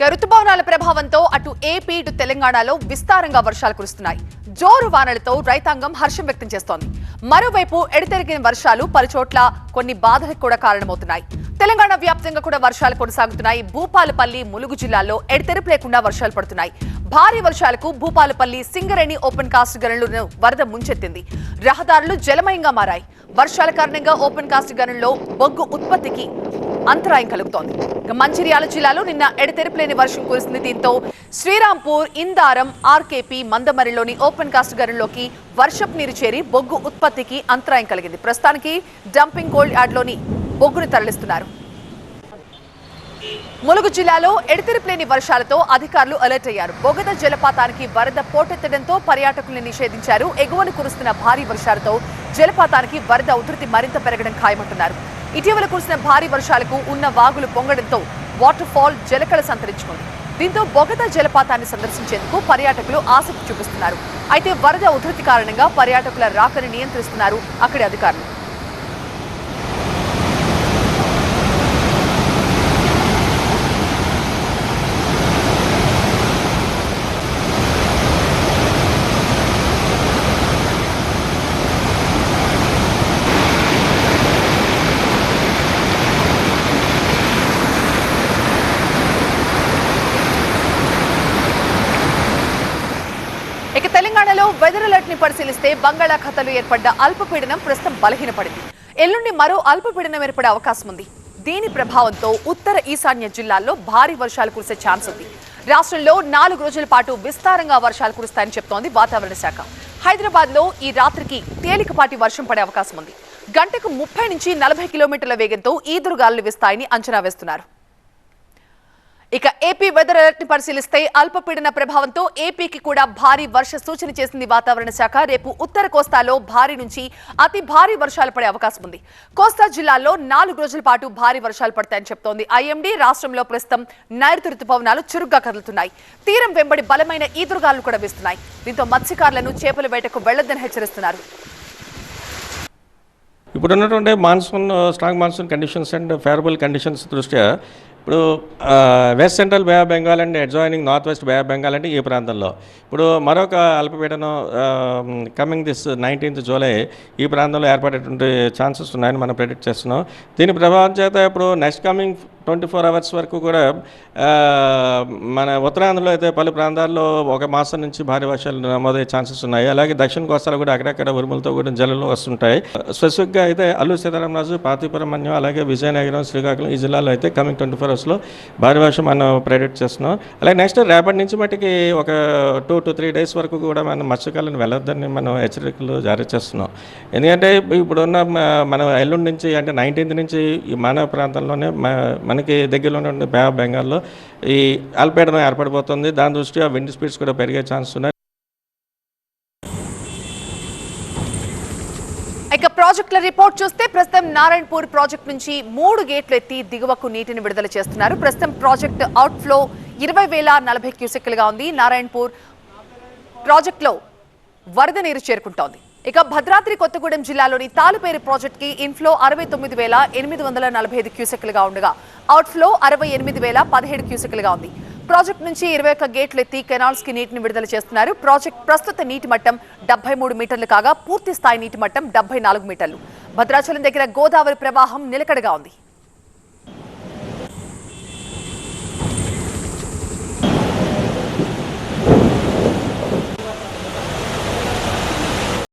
ఋతుపవనాల రుతుపవనాల ప్రభావంతో అటు ఏపీ ఇటు తెలంగాణలో విస్తారంగా వర్షాలు కురుస్తున్నాయి. జోరు వానలతో రైతాంగం హర్షం వ్యక్తం చేస్తోంది. మరోవైపు ఎడతెరిగిన వర్షాలు పలుచోట్ల కొన్ని బాధలకు కూడా కారణమవుతున్నాయి. తెలంగాణ వ్యాప్తంగా కూడా వర్షాలు కొనసాగుతున్నాయి. భూపాలపల్లి ములుగు జిల్లాల్లో ఎడతెరపు లేకుండా వర్షాలు పడుతున్నాయి. భారీ వర్షాలకు భూపాలపల్లి సింగరేణి ఓపెన్ కాస్ట్ గనులను వరద ముంచెత్తింది. రహదారులు జలమయంగా మారాయి. వర్షాల కారణంగా ఓపెన్ కాస్ట్ గనుల్లో బొగ్గు ఉత్పత్తికి అంతరాయం కలుగుతోంది. మంచిర్యాల జిల్లాలో నిన్న ఎడతెరపులేని వర్షం కురిసింది. దీంతో శ్రీరాంపూర్ ఇందారం ఆర్కేపీ మందమరిలోని ఓపెన్ కాస్ట్ గనుల్లోకి వర్షపు నీరు చేరి బొగ్గు ఉత్పత్తికి అంతరాయం కలిగింది. ప్రస్తుతానికి డంపింగ్ కోల్డ్ యార్డ్లోని బొగ్గును తరలిస్తున్నారు. ములుగు జిల్లాలో ఎడతెరిపిలేని వర్షాలతో అధికారులు అలర్ట్ అయ్యారు. బొగద జలపాతానికి వరద పోటెత్తడంతో పర్యాటకుల్ని నిషేధించారు. ఎగువన కురుస్తున్న భారీ వర్షాలతో జలపాతానికి వరద ఉధృతి మరింత పెరగడం ఖాయమంటున్నారు. ఇటీవల కురిసిన భారీ వర్షాలకు ఉన్న వాగులు పొంగడంతో వాటర్ ఫాల్ జలకళ సంతరించుకుంది. దీంతో బొగత జలపాతాన్ని సందర్శించేందుకు పర్యాటకులు ఆసక్తి చూపిస్తున్నారు. అయితే వరద ఉధృతి కారణంగా పర్యాటకుల రాకని నియంత్రిస్తున్నారు అక్కడి అధికారులు. ఇక తెలంగాణలో వెదర్ అలర్ట్ని పరిశీలిస్తే బంగాళాఖాతంలో ఏర్పడ్డ అల్పపీడనం ప్రస్తుతం బలహీనపడింది. ఎల్లుండి మరో అల్పపీడనం ఏర్పడే అవకాశం ఉంది. దీని ప్రభావంతో ఉత్తర ఈశాన్య జిల్లాల్లో భారీ వర్షాలు కురిసే ఛాన్స్ ఉంది. రాష్ట్రంలో నాలుగు రోజుల పాటు విస్తారంగా వర్షాలు కురుస్తాయని చెప్తోంది వాతావరణ శాఖ. హైదరాబాద్లో ఈ రాత్రికి తేలికపాటి వర్షం పడే అవకాశం ఉంది. గంటకు ముప్పై నుంచి నలభై కిలోమీటర్ల వేగంతో ఈదురుగాలు వీస్తాయని అంచనా వేస్తున్నారు. ఇక ఏపీ వెదర్ అలర్ట్ని పరిశీలిస్తే అల్పపీడన ప్రభావంతో ఏపీకి కూడా భారీ వర్ష సూచన చేసింది వాతావరణ శాఖ. రేపు ఉత్తర కోస్తాలో భారీ నుంచి అతి భారీ వర్షాలు పడే అవకాశం ఉంది. కోస్తా జిల్లాల్లో నాలుగు రోజుల పాటు భారీ వర్షాలు పడతాయని చెప్తోంది. ఐఎండీ రాష్ట్రంలో ప్రస్తుతం నైరుతి రుతుపవనాలు చురుగ్గా కదులుతున్నాయి. తీరం వెంబడి బలమైన ఈదురుగాలు కూడా వీస్తున్నాయి. దీంతో మత్స్యకారులను చేపల వేటకు వెళ్ళొద్దని హెచ్చరిస్తున్నారు. ఇప్పుడు ఉన్నటువంటి monsoon strong monsoon conditions and favourable conditions దృష్ట్యా ఇప్పుడు west central Bay of Bengal and adjoining north west Bay of Bengal అంటే ఈ ప్రాంతంలో. ఇప్పుడు మరొక అల్పపీడనం కమింగ్ దిస్ నైన్టీన్త్ జూలై ఈ ప్రాంతంలో ఏర్పడేటువంటి ఛాన్సెస్ ఉన్నాయని మనం ప్రెడిక్ట్ చేస్తున్నాం. దీని ప్రభావం చేత ఇప్పుడు next coming twenty four hours వరకు కూడా మన ఉత్తరాంధ్రలో అయితే పలు ప్రాంతాల్లో ఒక మాసం నుంచి భారీ వర్షాలు నమోదయ్యే ఛాన్సెస్ ఉన్నాయి. అలాగే దక్షిణ కోస్తాలో కూడా అక్కడక్కడ ఉరుములతో కూడా జల్లులు వస్తుంటాయి. స్పెసిఫిక్గా అయితే అల్లు సీతారామరాజు పాతిపురం మన్యం అలాగే విజయనగరం శ్రీకాకుళం ఈ జిల్లాలో అయితే కమింగ్ ట్వంటీ ఫోర్ అవర్స్లో భారీ వర్షం మనం ప్రెడిక్ట్ చేస్తున్నాం. అలాగే నెక్స్ట్ రేపటి నుంచి మటుకి ఒక టూ టు త్రీ డేస్ వరకు కూడా మనం మత్స్యకాలను వెళ్ళొద్దని మనం హెచ్చరికలు జారీ చేస్తున్నాం. ఎందుకంటే ఇప్పుడున్న మ- మన ఎల్లుండి నుంచి అంటే నైన్టీన్త్ నుంచి ఈ మన ప్రాంతంలోనే మన మనకి దగ్గరలో ఉన్న బెంగాల్లో ఈ అల్పీడనం ఏర్పడిపోతుంది. దాని దృష్ట్యా విండ్ స్పీడ్స్ కూడా పెరిగే ఛాన్స్ ఉన్నాయి. ఇక ప్రాజెక్టుల రిపోర్ట్ చూస్తే ప్రస్తుతం నారాయణపూర్ ప్రాజెక్ట్ నుంచి మూడు గేట్లు ఎత్తి దిగువకు నీటిని విడుదల చేస్తున్నారు. ప్రస్తుతం ప్రాజెక్ట్ అవుట్ఫ్లో ఇరవై వేల నలభై క్యూసెక్లుగా ఉంది. నారాయణపూర్ ప్రాజెక్టులో వరద నీరు చేరుకుంటోంది. ఇక భద్రాద్రి కొత్తగూడెం జిల్లాలోని తాలుపేరు ప్రాజెక్ట్కి ఇన్ఫ్లో అరవై తొమ్మిది వేల ఎనిమిది వందల నలభై ఐదు క్యూసెక్లుగా ఉండగా అవుట్ఫ్లో అరవై ఎనిమిది వేల పదిహేడు క్యూసెక్లుగా ఉంది. ప్రాజెక్ట్ నుంచి ఇరవై ఒక్క గేట్లు ఎత్తి కెనాల్స్కి నీటిని విడుదల చేస్తున్నారు. ప్రాజెక్ట్ ప్రస్తుత నీటి మట్టం డెబ్బై మూడు మీటర్లు కాగా పూర్తి స్థాయి నీటి మట్టం డెబ్బై నాలుగు మీటర్లు. భద్రాచలం దగ్గర గోదావరి ప్రవాహం నిలకడగా ఉంది.